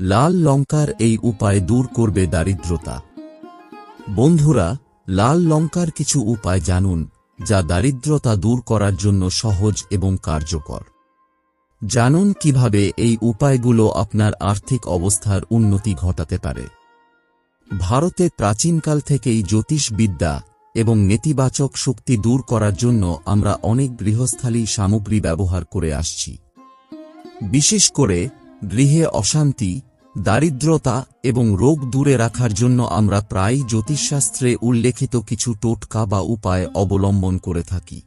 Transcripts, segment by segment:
লাল লঙ্কার এই উপায় দূর করবে দারিদ্রতা। বন্ধুরা, লাল লঙ্কার কিছু উপায় জানুন, যা দারিদ্রতা দূর করার জন্য সহজ এবং কার্যকর। জানুন কীভাবে এই উপায়গুলো আপনার আর্থিক অবস্থার উন্নতি ঘটাতে পারে। ভারতে প্রাচীনকাল থেকেই জ্যোতিষবিদ্যা এবং নেতিবাচক শক্তি দূর করার জন্য আমরা অনেক গৃহস্থালী সামগ্রী ব্যবহার করে আসছি। বিশেষ করে গৃহে অশান্তি, দারিদ্রতা এবং রোগ দূরে রাখার জন্য আমরা প্রায়ই জ্যোতিষশাস্ত্রে উল্লেখিত কিছু টোটকা বা উপায় অবলম্বন করে থাকি।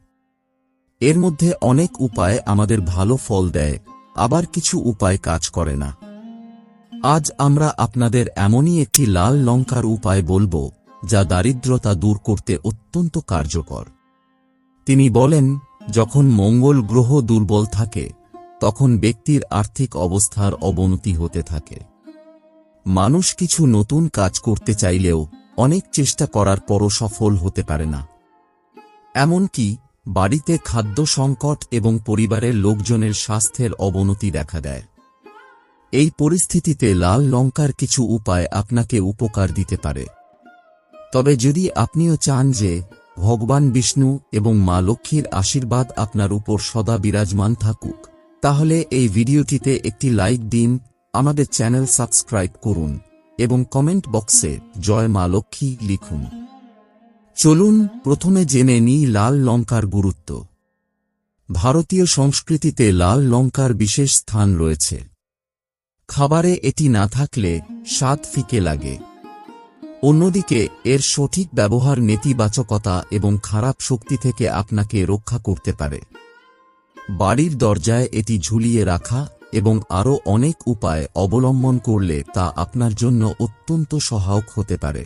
এর মধ্যে অনেক উপায় আমাদের ভালো ফল দেয়, আবার কিছু উপায় কাজ করে না। আজ আমরা আপনাদের এমনই একটি লাল লঙ্কার উপায় বলব, যা দারিদ্রতা দূর করতে অত্যন্ত কার্যকর। তিনি বলেন, যখন মঙ্গল গ্রহ দুর্বল থাকে তখন ব্যক্তির আর্থিক অবস্থার অবনতি হতে থাকে। মানুষ কিছু নতুন কাজ করতে চাইলেও অনেক চেষ্টা করার পরও সফল হতে পারে না। এমনকি বাড়িতে খাদ্য সংকট এবং পরিবারের লোকজনের স্বাস্থ্যের অবনতি দেখা দেয়। এই পরিস্থিতিতে লাল লঙ্কার কিছু উপায় আপনাকে উপকার দিতে পারে। তবে যদি আপনিও চান যে ভগবান বিষ্ণু এবং মা লক্ষ্মীর আশীর্বাদ আপনার উপর সদা বিরাজমান থাকুক। তাহলে এই ভিডিওটিতে একটি লাইক দিন, আমাদের চ্যানেল সাবস্ক্রাইব করুন, এবং কমেন্ট বক্সে জয় মা লক্ষ্মী লিখুন। চলুন, প্রথমে জেনে নিই লাল লঙ্কার গুরুত্ব। ভারতীয় সংস্কৃতিতে লাল লঙ্কার বিশেষ স্থান রয়েছে। খাবারে এটি না থাকলে স্বাদ ফিকে লাগে। অন্যদিকে, এর সঠিক ব্যবহার নেতিবাচকতা এবং খারাপ শক্তি থেকে আপনাকে রক্ষা করতে পারে। বাড়ির দরজায় এটি ঝুলিয়ে রাখা এবং আরও অনেক উপায় অবলম্বন করলে তা আপনার জন্য অত্যন্ত সহায়ক হতে পারে।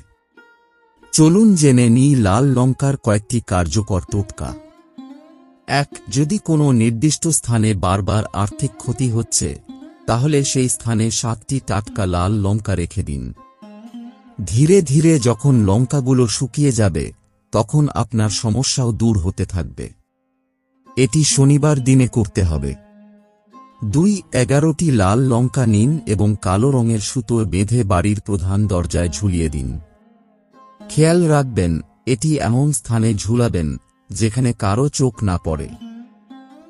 চলুন জেনে নিই লাল লঙ্কার কয়েকটি কার্যকর টোটকা। এক, যদি কোনো নির্দিষ্ট স্থানে বারবার আর্থিক ক্ষতি হচ্ছে, তাহলে সেই স্থানে সাতটি টাটকা লাল লঙ্কা রেখে দিন। ধীরে ধীরে যখন লঙ্কাগুলো শুকিয়ে যাবে, তখন আপনার সমস্যাও দূর হতে থাকবে। এটি শনিবার দিনে করতে হবে। দুই, এগারোটি লাল লঙ্কা নিন এবং কালো রঙের সুতো বেঁধে বাড়ির প্রধান দরজায় ঝুলিয়ে দিন। খেয়াল রাখবেন, এটি এমন স্থানে ঝুলাবেন, যেখানে কারও চোখ না পড়ে।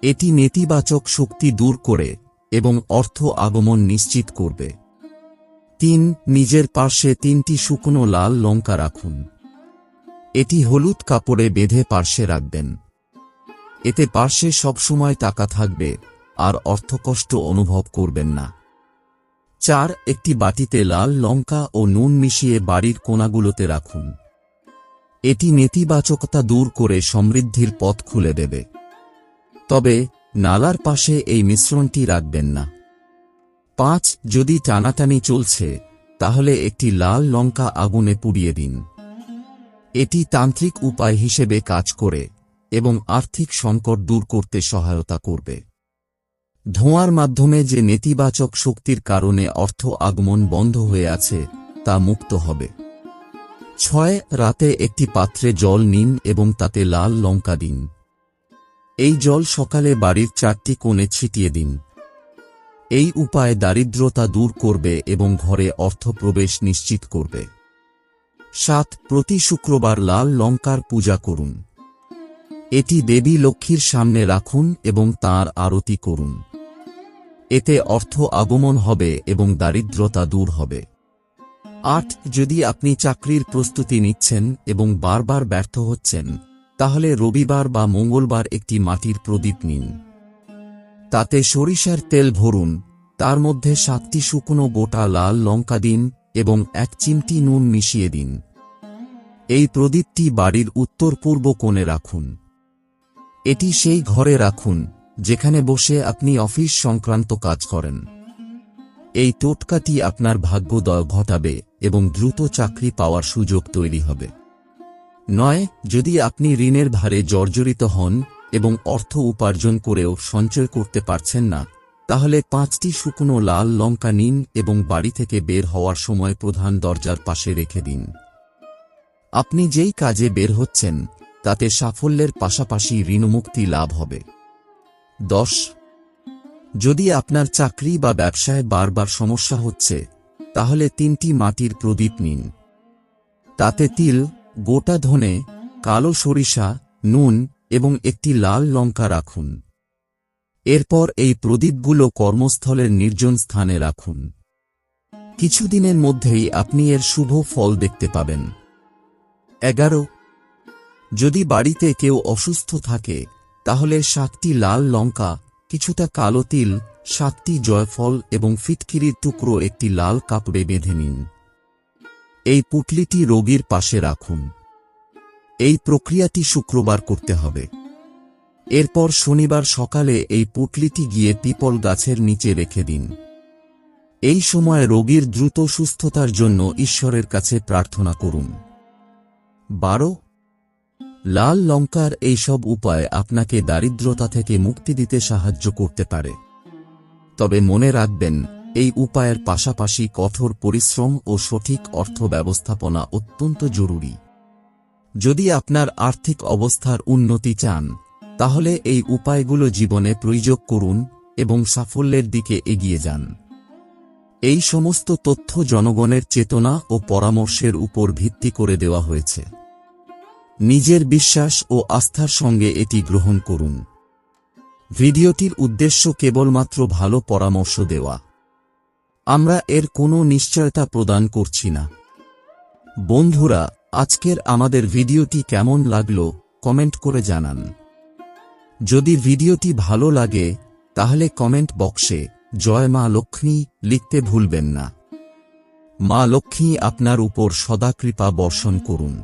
এটি নেতিবাচক শক্তি দূর করে এবং অর্থ আগমন নিশ্চিত করবে। তিন, নিজের পার্শ্বে তিনটি শুকনো লাল লঙ্কা রাখুন। এটি হলুদ কাপড়ে বেঁধে পার্শ্বে রাখবেন। এতে পার্শ্বে সবসময় টাকা থাকবে, আর অর্থকষ্ট অনুভব করবেন না। চার, একটি বাটিতে লাল লঙ্কা ও নুন মিশিয়ে বাড়ির কোনাগুলোতে রাখুন। এটি নেতিবাচকতা দূর করে সমৃদ্ধির পথ খুলে দেবে। তবে, নালার পাশে এই মিশ্রণটি রাখবেন না। পাঁচ, যদি টানাটানি চলছে, তাহলে একটি লাল লঙ্কা আগুনে পুড়িয়ে দিন। এটি তান্ত্রিক উপায় হিসেবে কাজ করে। এবং আর্থিক সংকট দূর করতে সহায়তা করবে। ধোঁয়ার মাধ্যমে যে নেতিবাচক শক্তির কারণে অর্থ আগমন বন্ধ হয়ে আছে, তা মুক্ত হবে। ছয়, রাতে একটি পাত্রে জল নিন এবং তাতে লাল লঙ্কা দিন। এই জল সকালে বাড়ির চারটি কোণে ছিটিয়ে দিন। এই উপায় দারিদ্রতা দূর করবে এবং ঘরে অর্থ প্রবেশ নিশ্চিত করবে। সাত, প্রতি শুক্রবার লাল লঙ্কার পূজা করুন। এটি দেবী লক্ষ্মীর সামনে রাখুন এবং তার আরতি করুন। এতে অর্থ আগমন হবে এবং দারিদ্রতা দূর হবে। আট, যদি আপনি চাকরির প্রস্তুতি নিচ্ছেন এবং বারবার ব্যর্থ হচ্ছেন, তাহলে রবিবার বা মঙ্গলবার একটি মাটির প্রদীপ নিন। তাতে সরিষার তেল ভরুন, তার মধ্যে সাতটি শুকনো গোটা লাল লঙ্কা দিন এবং এক চিমটি নুন মিশিয়ে দিন। এই প্রদীপটি বাড়ির উত্তর পূর্ব কোণে রাখুন। এটি সেই ঘরে রাখুন, যেখানে বসে আপনি অফিস সংক্রান্ত কাজ করেন। এই টোটকাটি আপনার ভাগ্যোদয় ঘটাবে এবং দ্রুত চাকরি পাওয়ার সুযোগ তৈরি হবে। নয়, যদি আপনি ঋণের ভারে জর্জরিত হন এবং অর্থ উপার্জন করেও সঞ্চয় করতে পারছেন না, তাহলে পাঁচটি শুকনো লাল লঙ্কা নিন এবং বাড়ি থেকে বের হওয়ার সময় প্রধান দরজার পাশে রেখে দিন। আপনি যেই কাজে বের হচ্ছেন তাতে সাফল্যের পাশাপাশি ঋণমুক্তি লাভ হবে। দশ, যদি আপনার চাকরি বা ব্যবসায় বারবার সমস্যা হচ্ছে, তাহলে তিনটি মাটির প্রদীপ নিন। তাতে তিল, গোটা ধনে, কালো সরিষা, নুন এবং একটি লাল লঙ্কা রাখুন। এরপর এই প্রদীপগুলো কর্মস্থলের নির্জন স্থানে রাখুন। কিছুদিনের মধ্যেই আপনি এর শুভ ফল দেখতে পাবেন। এগারো যদি বাড়িতে কেউ অসুস্থ থাকে, তাহলে সাতটি লাল লঙ্কা, কিছুটা কালো তিল, সাতটি জয়ফল এবং ফিটকিরির টুকরো একটি লাল কাপড়ে বেঁধে নিন। এই পুটলিটি রোগীর পাশে রাখুন। এই প্রক্রিয়াটি শুক্রবার করতে হবে। এরপর শনিবার সকালে এই পুটলিটি গিয়ে পিপল গাছের নিচে রেখে দিন। এই সময় রোগীর দ্রুত সুস্থতার জন্য ঈশ্বরের কাছে প্রার্থনা করুন। বারো লাল লঙ্কার এই সব উপায় আপনাকে দারিদ্রতা থেকে মুক্তি দিতে সাহায্য করতে পারে। তবে মনে রাখবেন, এই উপায়ের পাশাপাশি কঠোর পরিশ্রম ও সঠিক অর্থ ব্যবস্থাপনা অত্যন্ত জরুরি। যদি আপনার আর্থিক অবস্থার উন্নতি চান, তাহলে এই উপায়গুলো জীবনে প্রয়োগ করুন এবং সাফল্যের দিকে এগিয়ে যান। এই সমস্ত তথ্য জনগণের চেতনা ও পরামর্শের উপর ভিত্তি করে দেওয়া হয়েছে। নিজের বিশ্বাস ও আস্থার সঙ্গে এটি গ্রহণ করুন। ভিডিওটির উদ্দেশ্য কেবলমাত্র ভালো পরামর্শ দেওয়া। আমরা এর কোনো নিশ্চয়তা প্রদান করছি না। বন্ধুরা, আজকের আমাদের ভিডিওটি কেমন লাগল, কমেন্ট করে জানান। যদি ভিডিওটি ভালো লাগে, তাহলে কমেন্ট বক্সে, জয় মা লক্ষ্মী, লিখতে ভুলবেন না। মা লক্ষ্মী আপনার উপর সদা কৃপা বর্ষণ করুন।